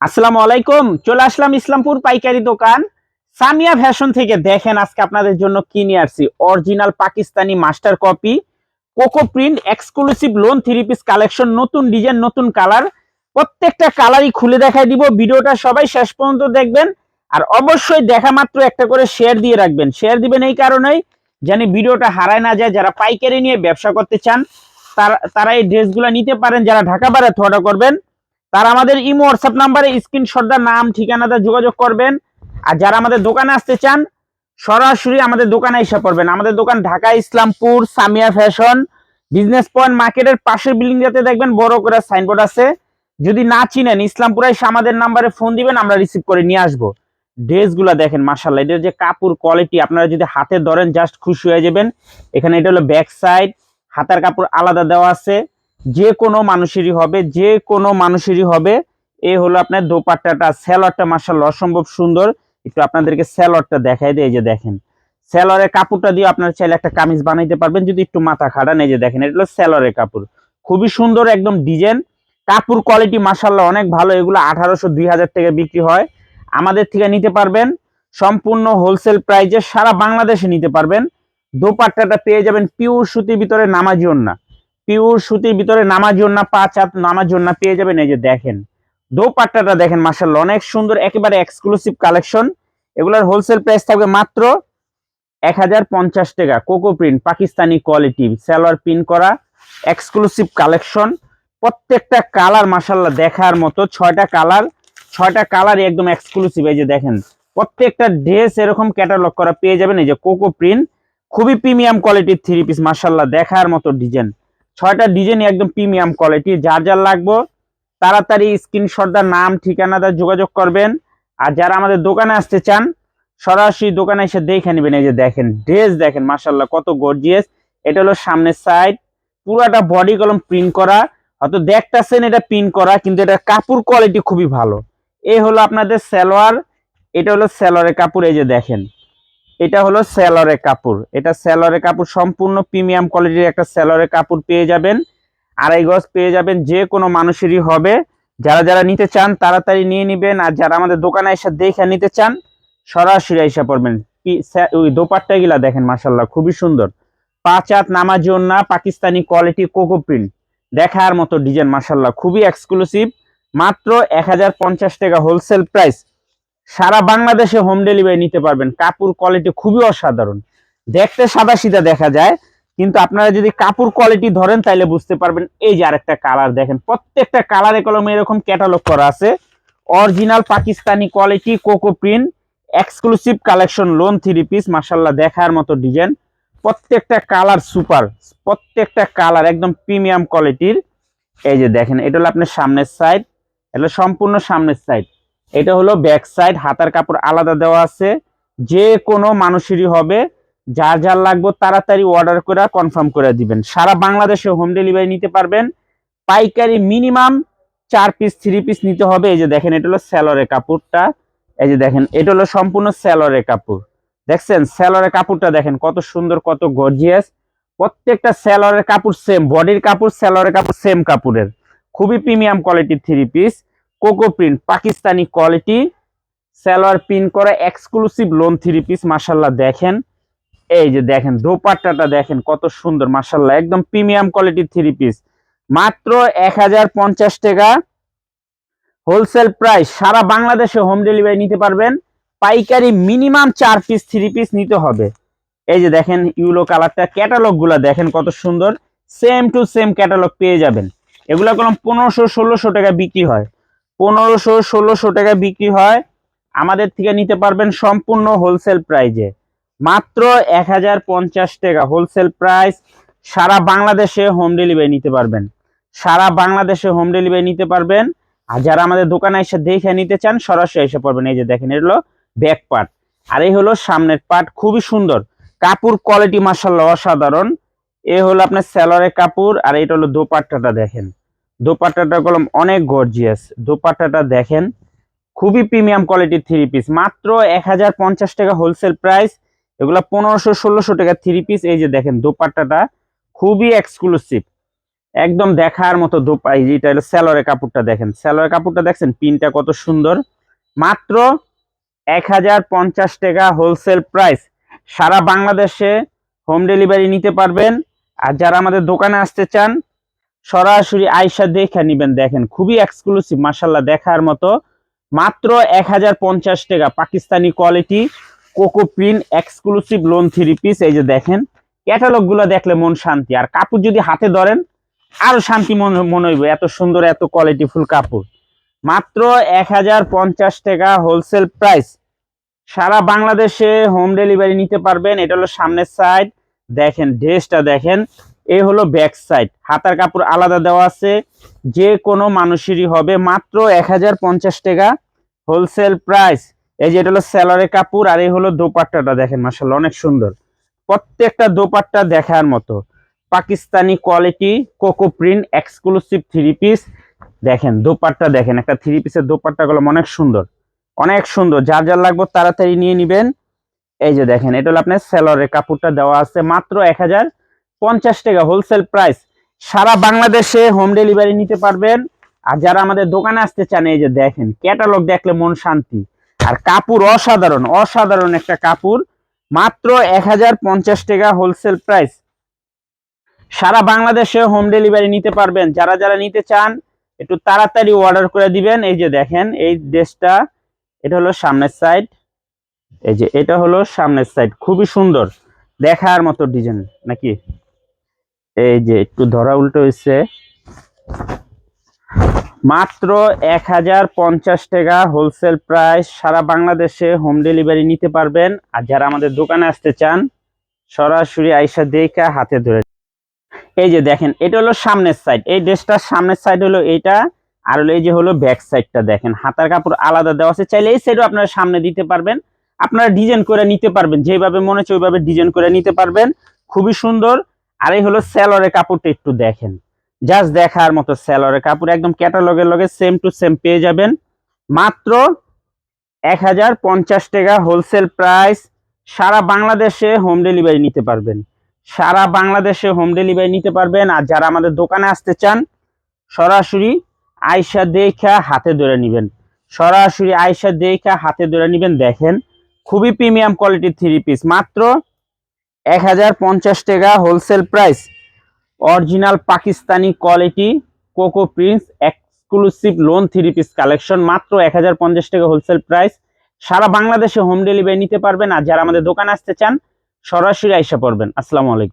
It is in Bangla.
আসসালামু আলাইকুম, চলে আসলাম ইসলামপুর পাইকারি দোকান। সামিয়া ফ্যাশন থেকে দেখেন আজকে আপনাদের জন্য কি নিয়ে আসছি। Original Pakistani master copy, coco print, exclusive lawn, three piece collection, নতুন ডিজাইন, নতুন কালার। প্রত্যেকটা কালারই খুলে দেখাই দিব। ভিডিওটা সবাই শেষ পর্যন্ত দেখবেন। আর অবশ্যই দেখা মাত্র একটা করে শেয়ার দিয়ে রাখবেন। শেয়ার দিবেন এই কারণেই জানি ভিডিওটা হারায় না যায়। যারা পাইকারি নিয়ে ব্যবসা করতে চান, তারা তারা এই ড্রেসগুলো নিতে পারেন। যারা ঢাকা বাইরে অর্ডার করবেন তারা আমাদের ইমো হোয়াটসঅ্যাপ নাম্বারে স্ক্রিনশটটা নাম, ঠিকানাটা যোগাযোগ করবেন। আর যারা আমাদের দোকানে আসতে চান, সরাসরি আমাদের দোকানে এসে পড়বেন। আমাদের দোকান Dhaka, Islampur, Samia fashion, business point মার্কেটের পাশের বিল্ডিংটাতে দেখবেন বড় করে সাইনবোর্ড আছে। যদি না চিনেন, ইসলামপুরে এসে আমাদের নাম্বারে ফোন দিবেন, আমরা রিসিভ করে নিয়ে আসব। ড্রেসগুলো দেখেন মার্শাল্লাহ এটার যে কাপড় কোয়ালিটি আপনারা যদি হাতে ধরেন জাস্ট খুশি হয়ে যাবেন। এখানে এটা হলো ব্যাক সাইড হাতার কাপড় আলাদা দেওয়া আছে। যে কোনো মানুষেরই হবে, যে কোনো মানুষেরই হবে। এই হলো আপনার দোপাট্টাটা, স্যালোয়ারটা মার্শাল্লাহ অসম্ভব সুন্দর। একটু আপনাদেরকে স্যালোয়ারটা দেখাই দিয়ে এই যে দেখেন। স্যালোয়ারের কাপড়টা দিয়ে আপনারা চাইলে একটা কামিজ বানাইতে পারবেন, যদি একটু মাথা খাটান এই যে দেখেন, এটা হলো স্যালোয়ারের কাপড়। খুবই সুন্দর একদম ডিজাইন। কাপড় কোয়ালিটি মার্শাল্লাহ অনেক ভালো, এগুলো আঠারোশো, দুই হাজার টাকা বিক্রি হয়। আমাদের থেকে নিতে পারবেন, সম্পূর্ণ হোলসেল প্রাইজে সারা বাংলাদেশে নিতে পারবেন। দোপাট্টাটা পেয়ে যাবেন পিওর সুতির ভিতরে, নামাজি না পিওর সুতির ভিতরে নামার জন্য পাঁচ হাত নামার জন্য পেয়ে যাবেন, এই যে দেখেন। দোপাট্টাটা দেখেন মার্শাল্লাহ অনেক সুন্দর, একেবারে এক্সক্লুসিভ কালেকশন এগুলার হোলসেল প্রাইস থাকবে মাত্র এক হাজার পঞ্চাশ টাকা। Coco print, Pakistani quality salwar print করা এক্সক্লুসিভ কালেকশন প্রত্যেকটা কালার মার্শাল্লাহ দেখার মতো, ছয়টা কালার, ছয়টা কালারই একদম এক্সক্লুসিভ এই যে দেখেন। প্রত্যেকটা ড্রেস এরকম ক্যাটালগ করা পেয়ে যাবেন, এই যে কোকো প্রিন্ট। খুবই প্রিমিয়াম কোয়ালিটির থ্রি পিস মার্শাল্লাহ দেখার মতো ডিজাইন ছয়টা ডিজাইন একদম প্রিমিয়াম কোয়ালিটি যার যার লাগবো, তাড়াতাড়ি স্ক্রিনশটদার নাম ঠিকানাটা যোগাযোগ করবেন। আর যারা আমাদের দোকানে আসতে চান, সরাসরি দোকানে এসে দেখে নেবেন, এই যে দেখেন ড্রেস দেখেন মার্শাল্লাহ কত গর্জিয়াস এটা হলো সামনের সাইড পুরাটা বডি কলম প্রিন্ট করা। হয়তো দেখতেছেন এটা প্রিন্ট করা, কিন্তু এটা কাপড় কোয়ালিটি খুবই ভালো। এই হলো আপনাদের সালোয়ার, এটা হলো সালোয়ারের কাপড়, এই যে দেখেন। এটা হলো স্যালোয়ারের কাপড়। এটা স্যালোয়ারের কাপড়, সম্পূর্ণ প্রিমিয়াম কোয়ালিটির একটা স্যালোয়ারের কাপড় পেয়ে যাবেন। আড়াই গজ পেয়ে যাবেন, যে কোনো মানুষেরই হবে। যারা যারা নিতে চান, তাড়াতাড়ি নিয়ে নেবেন। আর যারা আমাদের দোকানে এসে দেখে নিতে চান, সরাসরি এসে পড়বেন। ওই দোপাট্টা গুলা দেখেন মার্শাল্লাহ খুবই সুন্দর। পাঁচ হাত নামাজ না পাকিস্তানি কোয়ালিটি কোকো প্রিন্ট। দেখার মতো ডিজাইন মার্শাল্লাহ খুবই এক্সক্লুসিভ মাত্র এক হাজার পঞ্চাশ টাকা হোলসেল প্রাইস সারা বাংলাদেশে হোম ডেলিভারি নিতে পারবেন। কাপড় কোয়ালিটি খুবই অসাধারণ। দেখতে সাদা সিধা দেখা যায়, কিন্তু আপনারা যদি কাপড় কোয়ালিটি ধরেন তাহলে বুঝতে পারবেন এই যে আরেকটা কালার দেখেন। প্রত্যেকটা কালারে কলমে এরকম ক্যাটালগ করা আছে। Original Pakistani quality coco print exclusive collection lawn three piece মাসাল্লাহ দেখার মতো ডিজাইন প্রত্যেকটা কালার সুপার প্রত্যেকটা কালার একদম প্রিমিয়াম কোয়ালিটির এই যে দেখেন, এটা হলো আপনার সামনের সাইড এটা সম্পূর্ণ সামনের সাইড এটা হলো ব্যাক সাইড হাতার কাপড় আলাদা দেওয়া আছে। যে কোনো মানুষেরই হবে, যার যার লাগবে তাড়াতাড়ি অর্ডার করে কনফার্ম করে দিবেন। সারা বাংলাদেশে হোম ডেলিভারি নিতে পারবেন। পাইকারি মিনিমাম চার পিস থ্রি পিস নিতে হবে। এই যে দেখেন, এটা হলো স্যালোরের কাপড়টা। এই যে দেখেন, এটা হলো সম্পূর্ণ স্যালোরের কাপড়। দেখছেন? স্যালোরের কাপড়টা দেখেন, কত সুন্দর, কত গর্জিয়াস প্রত্যেকটা স্যালোরের কাপড় সেম বডির কাপড় স্যালোরের কাপড় সেম কাপড়ের। খুবই প্রিমিয়াম কোয়ালিটির three piece coco print, Pakistani quality. Salwar print করা এক্সক্লুসিভ লোন থ্রি পিস মাসাল্লাহ দেখেন। এই যে দেখেন, দোপাট্টাটা দেখেন, কত সুন্দর মাসাল্লাহ একদম প্রিমিয়াম কোয়ালিটির থ্রি পিস মাত্র এক হাজার পঞ্চাশ টাকা। হোলসেল প্রাইস সারা বাংলাদেশে হোম ডেলিভারি নিতে পারবেন। পাইকারি মিনিমাম চার পিস থ্রি পিস নিতে হবে। এই যে দেখেন, ইউলো কালারটা ক্যাটালগগুলা দেখেন কত সুন্দর। সেম টু সেম ক্যাটালগ পেয়ে যাবেন। এগুলো কোনো পনেরোশো, ষোলোশো টাকা বিক্রি হয়। পনেরোশো, ষোলোশো টাকা বিক্রি হয়। আমাদের থেকে নিতে পারবেন সম্পূর্ণ হোলসেল প্রাইজে মাত্র এক হাজার পঞ্চাশ টাকা হোলসেল প্রাইস সারা বাংলাদেশে হোম ডেলিভারি নিতে পারবেন। সারা বাংলাদেশে হোম ডেলিভারি নিতে পারবেন। আর যারা আমাদের দোকানে এসে দেখে নিতে চান, সরাসরি এসে পড়বেন। এই যে দেখেন, এটা হলো ব্যাক পার্ট আর এই হলো সামনের পার্ট খুবই সুন্দর। কাপড় কোয়ালিটি মার্শাল্লাহ অসাধারণ। এ হলো আপনার স্যালোয়ারের কাপড়। আর এটা হলো দোপাট্টাটা দেখেন। দোপাট্টাটা কলম অনেক গর্জিয়াস দোপাট্টাটা দেখেন, খুবই প্রিমিয়াম কোয়ালিটির থ্রি পিস মাত্র এক হাজার পঞ্চাশ টাকা হোলসেল প্রাইস এগুলো পনেরোশো ষোলোশো টাকা থ্রি পিস এই যে দেখেন, দোপাট্টাটা খুবই এক্সক্লুসিভ একদম দেখার মতো দোপাই যেটা হলো স্যালোয়ারের কাপড়টা দেখেন। স্যালোয়ারের কাপড়টা দেখছেন, পিনটা কত সুন্দর। মাত্র এক হাজার পঞ্চাশ টাকা হোলসেল প্রাইস সারা বাংলাদেশে হোম ডেলিভারি নিতে পারবেন। আর যারা আমাদের দোকানে আসতে চান সরাসরি আয়সা দেখে নিবেন, দেখেন, খুবই এক্সক্লুসিভ মাসাল্লাহ দেখার মতো। মাত্র এক হাজার পঞ্চাশ টাকা, Pakistani quality coco print exclusive lawn three piece এই যে দেখেন ক্যাটালগগুলো দেখলে মন শান্তি। আর কাপড় যদি হাতে ধরেন, আরও শান্তি মনে মনে হইব, এত সুন্দর, এত কোয়ালিটিফুল কাপড়। মাত্র এক হাজার পঞ্চাশ টাকা হোলসেল প্রাইস সারা বাংলাদেশে হোম ডেলিভারি নিতে পারবেন, এটা হলো সামনের সাইড দেখেন ড্রেসটা দেখেন এই হলো ব্যাক সাইড হাতার কাপড় আলাদা দেওয়া আছে। যে কোনো মানুষেরই হবে। মাত্র এক হাজার পঞ্চাশ টাকা হোলসেল প্রাইস এই যে এটা হলো স্যালারের কাপড় আর এই হলো দোপাট্টাটা দেখেন মাসাল্লাহ অনেক সুন্দর। প্রত্যেকটা দোপাট্টা দেখার মতো। Pakistani quality coco print exclusive three piece দেখেন, দোপাট্টা দেখেন, একটা থ্রি পিসের দোপাট্টা গুলো অনেক সুন্দর। অনেক সুন্দর। যার যার লাগবে তাড়াতাড়ি নিয়ে নিবেন। এই যে দেখেন, এটা হলো আপনার সেলরের কাপড়টা দেওয়া আছে। মাত্র এক হাজার পঞ্চাশ টাকা হোলসেল প্রাইস সারা বাংলাদেশে হোম ডেলিভারি নিতে পারবেন। আর যারা আমাদের দোকানে আসতে চান, এই যে দেখেন ক্যাটালগ দেখলে মন শান্তি। আর কাপড় অসাধারণ অসাধারণ একটা কাপড়। মাত্র এক হাজার পঞ্চাশ টাকা হোলসেল প্রাইস সারা বাংলাদেশে হোম ডেলিভারি নিতে পারবেন। যারা যারা নিতে চান, একটু তাড়াতাড়ি অর্ডার করে দিবেন। এই যে দেখেন, এই ড্রেসটা এটা হলো সামনের সাইড এই যে, এটা হলো সামনের সাইড খুবই সুন্দর, দেখার মতো ডিজাইন নাকি? এই যে একটু ধরা উল্টো হয়েছে মাত্র এক হাজার পঞ্চাশ টাকা হোলসেল প্রাইস সারা বাংলাদেশে হোম ডেলিভারি নিতে পারবেন। আর যারা আমাদের দোকানে আসতে চান, সরাসরি আইসা দেখা হাতে ধরে। এই যে দেখেন, এটা হলো সামনের সাইড এই ড্রেসটার সামনের সাইড হলো এইটা, আর হলো এই যে হলো ব্যাক সাইডটা দেখেন। হাতার কাপড় আলাদা দেওয়া আছে। চাইলে এই সাইডও আপনারা সামনে দিতে পারবেন। আপনারা ডিজাইন করে নিতে পারবেন। যেভাবে মনে হচ্ছে ওইভাবে ডিজাইন করে নিতে পারবেন। খুবই সুন্দর। আর এই হলো স্যালোয়ারের কাপড়টা একটু দেখেন। জাস্ট দেখার মতো স্যালোয়ারের কাপড়, একদম ক্যাটালগের লগে সেম টু সেম পেয়ে যাবেন। মাত্র এক হাজার পঞ্চাশ টাকা হোলসেল প্রাইস সারা বাংলাদেশে হোম ডেলিভারি নিতে পারবেন। সারা বাংলাদেশে হোম ডেলিভারি নিতে পারবেন। আর যারা আমাদের দোকানে আসতে চান, সরাসরি আয়সা দেখা হাতে ধরে নেবেন। সরাসরি আয়সা দেখা হাতে ধরে নেবেন, দেখেন। খুবই প্রিমিয়াম কোয়ালিটির থ্রি পিস মাত্র এক হাজার পঞ্চাশ টাকা wholesale price original Pakistani quality coco print exclusive lawn three piece collection মাত্র এক হাজার পঞ্চাশ টাকা হোলসেল প্রাইস সারা বাংলাদেশে হোম ডেলিভারি নিতে পারবেন আর যারা আমাদের দোকানে আসতে চান, সরাসরি আইসা পড়বেন। আসসালামু আলাইকুম।